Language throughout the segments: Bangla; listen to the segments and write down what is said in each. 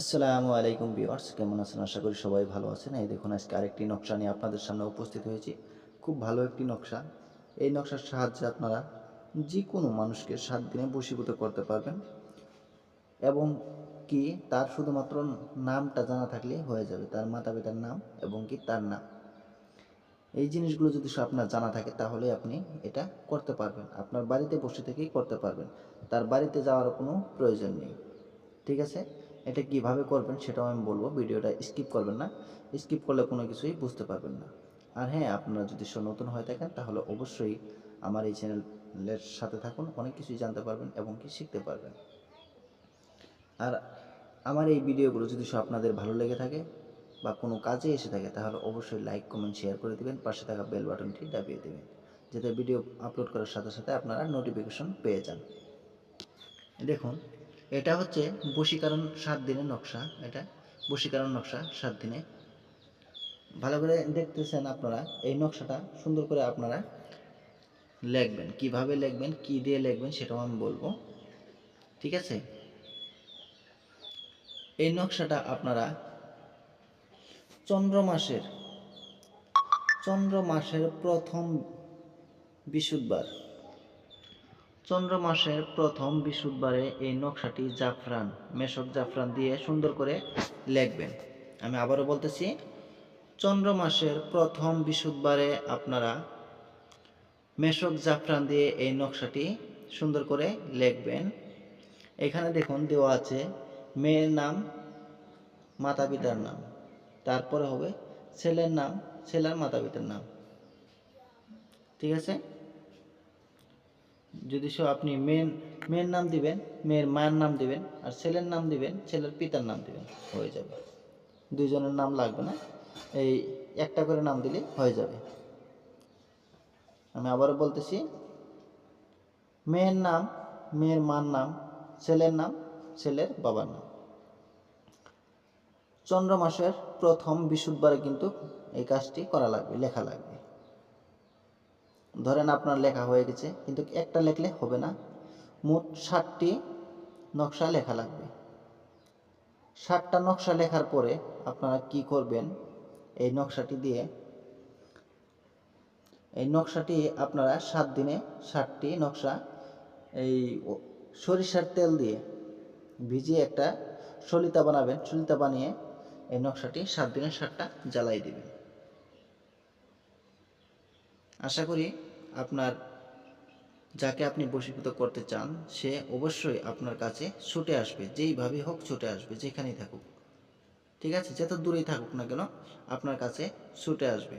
আসসালামু আলাইকুম ভিউয়ার্স, কেমন আছেন? আশা করি সবাই ভালো আছেন। এই দেখুন, আজকে আরেকটি নকশা নিয়ে আপনাদের সামনে উপস্থিত হয়েছি। খুব ভালো একটি নকশা। এই নকশার সাহায্যে আপনারা যে কোনো মানুষকে সাত দিনে বশীভূত করতে পারবেন এবং কি তার শুধুমাত্র নামটা জানা থাকলেই হয়ে যাবে, তার মাতা পিতার নাম এবং কি তার নাম। এই জিনিসগুলো যদি আপনার জানা থাকে, তাহলে আপনি এটা করতে পারবেন। আপনার বাড়িতে বসে থেকেই করতে পারবেন। তার বাড়িতে যাওয়ার কোনো প্রয়োজন নেই। ঠিক আছে? এটা কীভাবে করবেন সেটাও আমি বলব। ভিডিওটা স্কিপ করবেন না। স্কিপ করলে কোনো কিছুই বুঝতে পারবেন না। আর হ্যাঁ আপনারা যদি নতুন হয়ে থাকেন, তাহলে অবশ্যই আমার এই চ্যানেলের সাথে থাকুন। অনেক কিছুই জানতে পারবেন এবং কি শিখতে পারবেন। আর আমার এই ভিডিওগুলো যদি সব আপনাদের ভালো লেগে থাকে বা কোনো কাজে এসে থাকে, তাহলে অবশ্যই লাইক কমেন্ট শেয়ার করে দেবেন। পাশে থাকা বেল বাটনটি দাবিয়ে দেবেন। যাতে ভিডিও আপলোড করার সাথে সাথে আপনারা নোটিফিকেশন পেয়ে যান। দেখুন এটা হচ্ছে বশীকরণ সাত দিনের নকশা, এটা বশীকরণ নকশা সাত দিনে। ভালো করে দেখতেছেন আপনারা, এই নকশাটা সুন্দর করে আপনারা লিখবেন। কীভাবে লিখবেন, কি দিয়ে লিখবেন সেটাও আমি বলব। ঠিক আছে? এই নকশাটা আপনারা চন্দ্র মাসের চন্দ্র মাসের প্রথম বিশুদ্ধবার চন্দ্র মাসের প্রথম বিশুদ্ধবারে এই নকশাটি জাফরান, মেশক জাফরান দিয়ে সুন্দর করে লিখবেন। আমি আবারও বলতেছি চন্দ্র মাসের প্রথম বিশুদ্ধবারে আপনারা মেশক জাফরান দিয়ে এই নকশাটি সুন্দর করে লিখবেন। এখানে দেখুন দেওয়া আছে, মেয়ের নাম মাতা পিতার নাম। তারপরে হবে, ছেলের নাম, ছেলের মাতা পিতার নাম। ঠিক আছে? যদি সব আপনি মেন মেয়ের নাম দিবেন, মেয়ের মায়ের নাম দিবেন আর ছেলের নাম দিবেন, ছেলের পিতার নাম দিবেন, হয়ে যাবে। দুইজনের নাম লাগবে না, এই একটা করে নাম দিলে হয়ে যাবে। আমি আবারও বলতেছি, মেয়ের নাম, মেয়ের মার নাম, ছেলের নাম, ছেলের বাবার নাম। চন্দ্র মাসের প্রথম বিশুদ্ধবারে কিন্তু এই কাজটি করা লাগবে, লেখা লাগবে। ধরেন আপনার লেখা হয়ে গেছে, কিন্তু একটা লেখলে হবে না। মোট ষাটটি নকশা লেখা লাগবে। ষাটটা নকশা লেখার পরে আপনারা কি করবেন? এই নকশাটি দিয়ে, এই নকশাটি আপনারা সাত দিনে ষাটটি নকশা, এই সরিষার তেল দিয়ে ভিজিয়ে একটা সলিতা বানাবেন। সলিতা বানিয়ে এই নকশাটি সাত দিনে ষাটটা জ্বালাই দিবেন। আশা করি আপনার যাকে আপনি বশীভূত করতে চান, সে অবশ্যই আপনার কাছে ছুটে আসবে, যেইভাবে হোক ছুটে আসবে, যেখানেই থাকুক। ঠিক আছে? যত দূরেই থাকুক না কেন, আপনার কাছে ছুটে আসবে।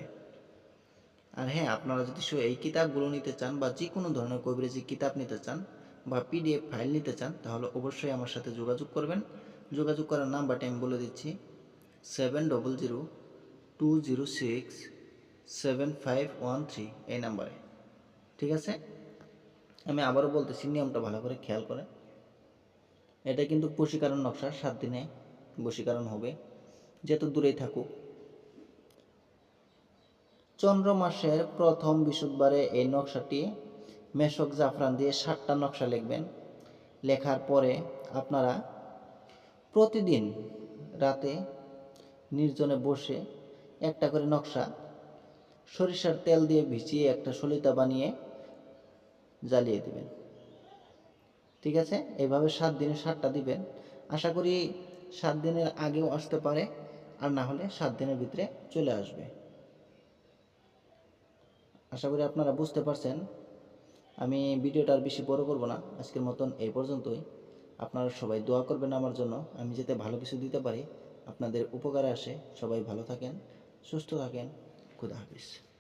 আর হ্যাঁ আপনারা যদি এই কিতাবগুলো নিতে চান বা যে কোনো ধরনের কবিরাজি কিতাব নিতে চান বা পিডিএফ ফাইল নিতে চান, তাহলে অবশ্যই আমার সাথে যোগাযোগ করবেন। যোগাযোগ করার নাম্বারটি আমি বলে দিচ্ছি seven double zero two zero six seven five one three এই নাম্বারে। ঠিক আছে? আমি আবারও বলতেছি, নিয়মটা ভালো করে খেয়াল করে। এটা কিন্তু বশীকরণ নকশা, সাত দিনে বশীকরণ হবে। যত দূরেই থাকুক। চন্দ্র মাসের প্রথম বিশুদ্ধবারে এই নকশাটি মেশক জাফরান দিয়ে সাতটা নকশা লিখবেন। লেখার পরে আপনারা প্রতিদিন রাতে নির্জনে বসে একটা করে নকশা সরিষার তেল দিয়ে ভিজিয়ে একটা সলিতা বানিয়ে জ্বালিয়ে দিবেন। ঠিক আছে? এইভাবে সাত দিনে সাতটা দিবেন। আশা করি সাত দিনের আগেও আসতে পারে, আর না হলে সাত দিনের ভিতরে চলে আসবে। আশা করি আপনারা বুঝতে পারছেন। আমি ভিডিওটা আর বেশি বড় করব না, আজকের মতন এই পর্যন্তই। আপনারা সবাই দোয়া করবেন আমার জন্য, আমি যাতে ভালো কিছু দিতে পারি। আপনাদের উপকারে আসে, সবাই ভালো থাকেন, সুস্থ থাকেন। Cuidado, isso.